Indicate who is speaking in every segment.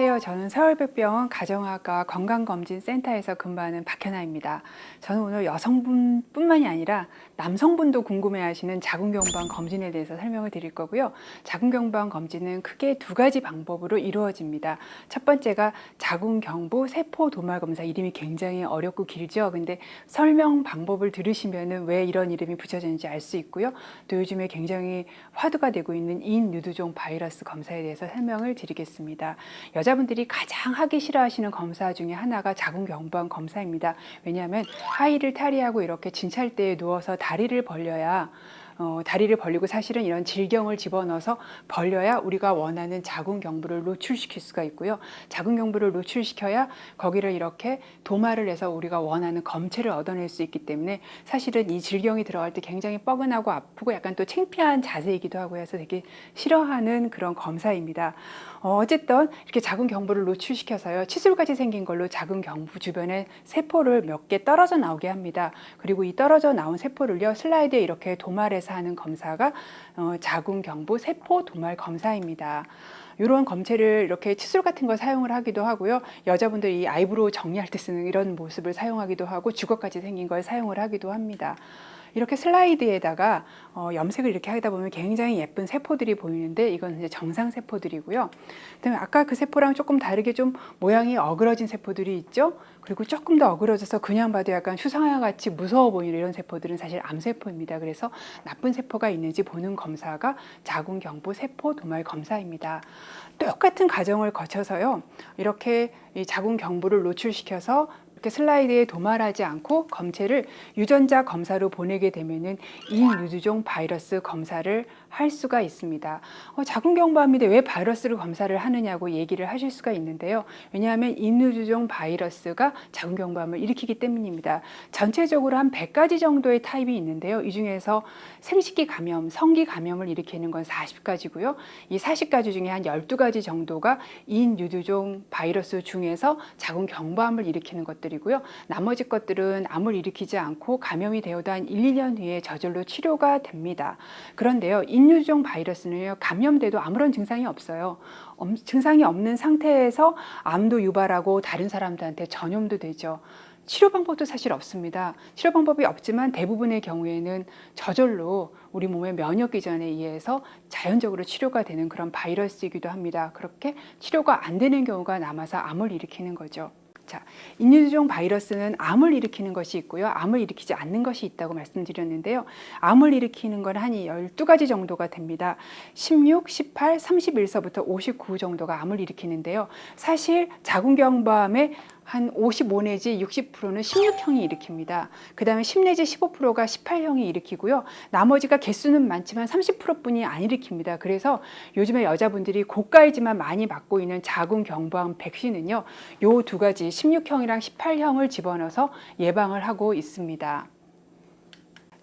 Speaker 1: 안녕하세요. 저는 서울백병원 가정학과 건강검진센터에서 근무하는 박현아입니다. 저는 오늘 여성분뿐만이 아니라 남성분도 궁금해하시는 자궁경부암 검진에 대해서 설명을 드릴 거고요. 자궁경부암 검진은 크게 두 가지 방법으로 이루어집니다. 첫 번째가 자궁경부 세포 도말 검사 이름이 굉장히 어렵고 길죠. 근데 설명 방법을 들으시면은 왜 이런 이름이 붙여졌는지 알 수 있고요. 또 요즘에 굉장히 화두가 되고 있는 인유두종 바이러스 검사에 대해서 설명을 드리겠습니다. 여자 분들이 가장 하기 싫어하시는 검사 중에 하나가 자궁경부암 검사입니다. 왜냐하면 하의를 탈의하고 이렇게 진찰대에 누워서 다리를 벌려야 어, 다리를 벌리고 사실은 이런 질경을 집어넣어서 벌려야 우리가 원하는 자궁 경부를 노출시킬 수가 있고요. 자궁 경부를 노출시켜야 거기를 이렇게 도마를 해서 우리가 원하는 검체를 얻어낼 수 있기 때문에 사실은 이 질경이 들어갈 때 굉장히 뻐근하고 아프고 약간 또 창피한 자세이기도 하고 해서 되게 싫어하는 그런 검사입니다. 어, 어쨌든 이렇게 자궁 경부를 노출시켜서요. 치술같이 생긴 걸로 자궁 경부 주변에 세포를 몇 개 떨어져 나오게 합니다. 그리고 이 떨어져 나온 세포를요. 슬라이드에 이렇게 도말해서 하는 검사가 어, 자궁경부 세포 도말 검사입니다. 이런 검체를 이렇게 칫솔 같은 걸 사용을 하기도 하고요. 여자분들 이 아이브로우 정리할 때 쓰는 이런 모습을 사용하기도 하고 주걱같이 생긴 걸 사용을 하기도 합니다. 이렇게 슬라이드에다가 어, 염색을 이렇게 하다 보면 굉장히 예쁜 세포들이 보이는데 이건 이제 정상 세포들이고요. 그다음에 아까 그 세포랑 조금 다르게 좀 모양이 어그러진 세포들이 있죠. 그리고 조금 더 어그러져서 그냥 봐도 약간 휴상화 같이 무서워 보이는 이런 세포들은 사실 암세포입니다. 그래서 나쁜 세포가 있는지 보는 검사가 자궁경부 세포 도말 검사입니다. 똑같은 과정을 거쳐서요. 이렇게 이 자궁경부를 노출시켜서 이렇게 슬라이드에 도말하지 않고 검체를 유전자 검사로 보내게 되면은 인유두종 바이러스 검사를 할 수가 있습니다. 어, 자궁경부암인데 왜 바이러스를 검사를 하느냐고 얘기를 하실 수가 있는데요. 왜냐하면 인유두종 바이러스가 자궁경부암을 일으키기 때문입니다. 전체적으로 한 100가지 정도의 타입이 있는데요. 이 중에서 생식기 감염, 성기 감염을 일으키는 건 40가지고요. 이 40가지 중에 한 12가지 정도가 인유두종 바이러스 중에서 자궁경부암을 일으키는 것들이고요. 나머지 것들은 암을 일으키지 않고 감염이 되어도 한 1, 2년 후에 저절로 치료가 됩니다. 그런데요. 인유종 바이러스는요. 감염돼도 아무런 증상이 없어요. 엄- 증상이 없는 상태에서 암도 유발하고 다른 사람들한테 전염도 되죠. 치료 방법도 사실 없습니다. 치료 방법이 없지만 대부분의 경우에는 저절로 우리 몸의 면역 기전에 의해서 자연적으로 치료가 되는 그런 바이러스이기도 합니다. 그렇게 치료가 안 되는 경우가 남아서 암을 일으키는 거죠. 자, 인유두종 바이러스는 암을 일으키는 것이 있고요. 암을 일으키지 않는 것이 있다고 말씀드렸는데요. 암을 일으키는 건 한 12가지 정도가 됩니다. 16, 18, 31서부터 59 정도가 암을 일으키는데요. 사실 자궁경부암의 한 55 내지 60%는 16형이 일으킵니다. 그 다음에 10 내지 15%가 18형이 일으키고요. 나머지가 개수는 많지만 30%뿐이 안 일으킵니다. 그래서 요즘에 여자분들이 고가이지만 많이 맞고 있는 자궁 경부암 백신은요. 요 두 가지 16형이랑 18형을 집어넣어서 예방을 하고 있습니다.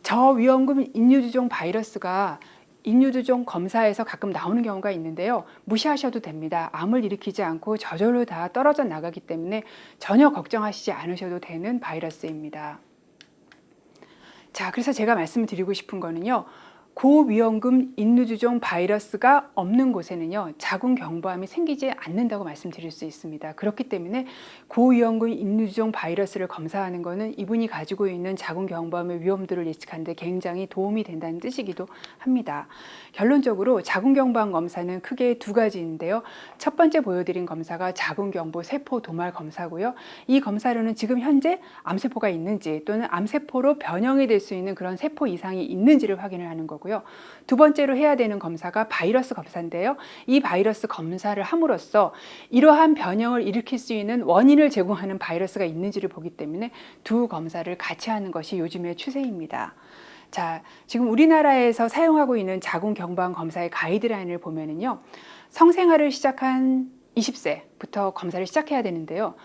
Speaker 1: 저위험군 인유두종 바이러스가 인유두종 검사에서 가끔 나오는 경우가 있는데요. 무시하셔도 됩니다. 암을 일으키지 않고 저절로 다 떨어져 나가기 때문에 전혀 걱정하시지 않으셔도 되는 바이러스입니다. 자, 그래서 제가 말씀드리고 싶은 거는요. 고위험군 인유두종 바이러스가 없는 곳에는요 자궁 경부암이 생기지 않는다고 말씀드릴 수 있습니다. 그렇기 때문에 고위험군 인유두종 바이러스를 검사하는 것은 이분이 가지고 있는 자궁 경부암의 위험도를 예측하는데 굉장히 도움이 된다는 뜻이기도 합니다. 결론적으로 자궁 경부암 검사는 크게 두 가지인데요. 첫 번째 보여드린 검사가 자궁 경부 세포 도말 검사고요. 이 검사로는 지금 현재 암세포가 있는지 또는 암세포로 변형이 될 수 있는 그런 세포 이상이 있는지를 확인을 하는 거고요. 두 번째로 해야 되는 검사가 바이러스 검사인데요. 이 바이러스 검사를 함으로써 이러한 변형을 일으킬 수 있는 원인을 제공하는 바이러스가 있는지를 보기 때문에 두 검사를 같이 하는 것이 요즘의 추세입니다. 자, 지금 우리나라에서 사용하고 있는 자궁 경부암 검사의 가이드라인을 보면은요. 성생활을 시작한 20세부터 검사를 시작해야 되는데요.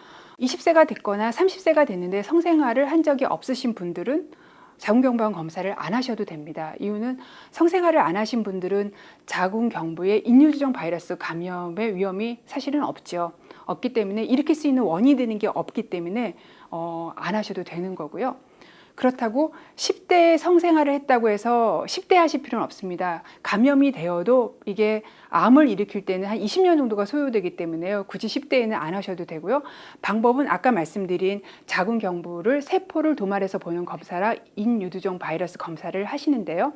Speaker 1: 20세가 됐거나 30세가 됐는데 성생활을 한 적이 없으신 분들은 자궁경부암 검사를 안 하셔도 됩니다. 이유는 성생활을 안 하신 분들은 자궁경부에 인유두종 바이러스 감염의 위험이 사실은 없죠. 없기 때문에 일으킬 수 있는 원인이 되는 게 없기 때문에 어, 안 하셔도 되는 거고요. 그렇다고 10대에 성생활을 했다고 해서 10대 하실 필요는 없습니다. 감염이 되어도 이게 암을 일으킬 때는 한 20년 정도가 소요되기 때문에요. 굳이 10대에는 안 하셔도 되고요. 방법은 아까 말씀드린 자궁 경부를 세포를 도말해서 보는 검사라 인유두종 바이러스 검사를 하시는데요.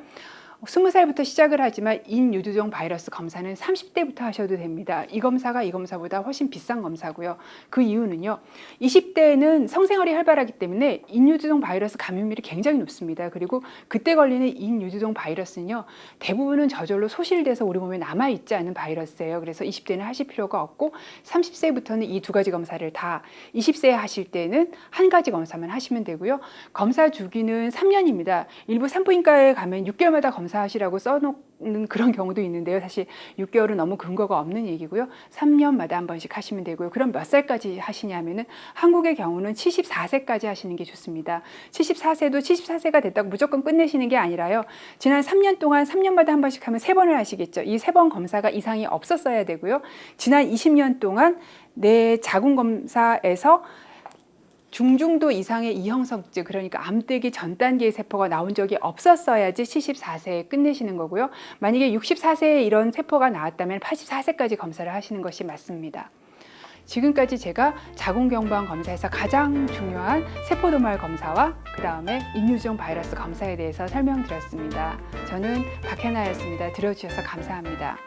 Speaker 1: 20살부터 시작을 하지만 인유두종 바이러스 검사는 30대부터 하셔도 됩니다. 이 검사가 이 검사보다 훨씬 비싼 검사고요. 그 이유는요. 20대에는 성생활이 활발하기 때문에 인유두종 바이러스 감염률이 굉장히 높습니다. 그리고 그때 걸리는 인유두종 바이러스는요. 대부분은 저절로 소실돼서 우리 몸에 남아 있지 않은 바이러스예요. 그래서 20대는 하실 필요가 없고 30세부터는 이 두 가지 검사를 다 20세에 하실 때는 한 가지 검사만 하시면 되고요. 검사 주기는 3년입니다. 일부 산부인과에 가면 6개월마다 검사 하시라고 써놓는 그런 경우도 있는데요. 사실 6개월은 너무 근거가 없는 얘기고요. 3년마다 한 번씩 하시면 되고요. 그럼 몇 살까지 하시냐면은 한국의 경우는 74세까지 하시는 게 좋습니다. 74세도 74세가 됐다고 무조건 끝내시는 게 아니라요. 지난 3년 동안 3년마다 한 번씩 하면 세 번을 하시겠죠. 이세번 검사가 이상이 없었어야 되고요. 지난 20년 동안 내 자궁 검사에서 중중도 이상의 이형성증 그러니까 암뜨기 전 단계의 세포가 나온 적이 없었어야지 74세에 끝내시는 거고요. 만약에 64세에 이런 세포가 나왔다면 84세까지 검사를 하시는 것이 맞습니다. 지금까지 제가 자궁경부암 검사에서 가장 중요한 세포도말 검사와 그 다음에 인유종 바이러스 검사에 대해서 설명드렸습니다. 저는 박혜나였습니다. 들어주셔서 감사합니다.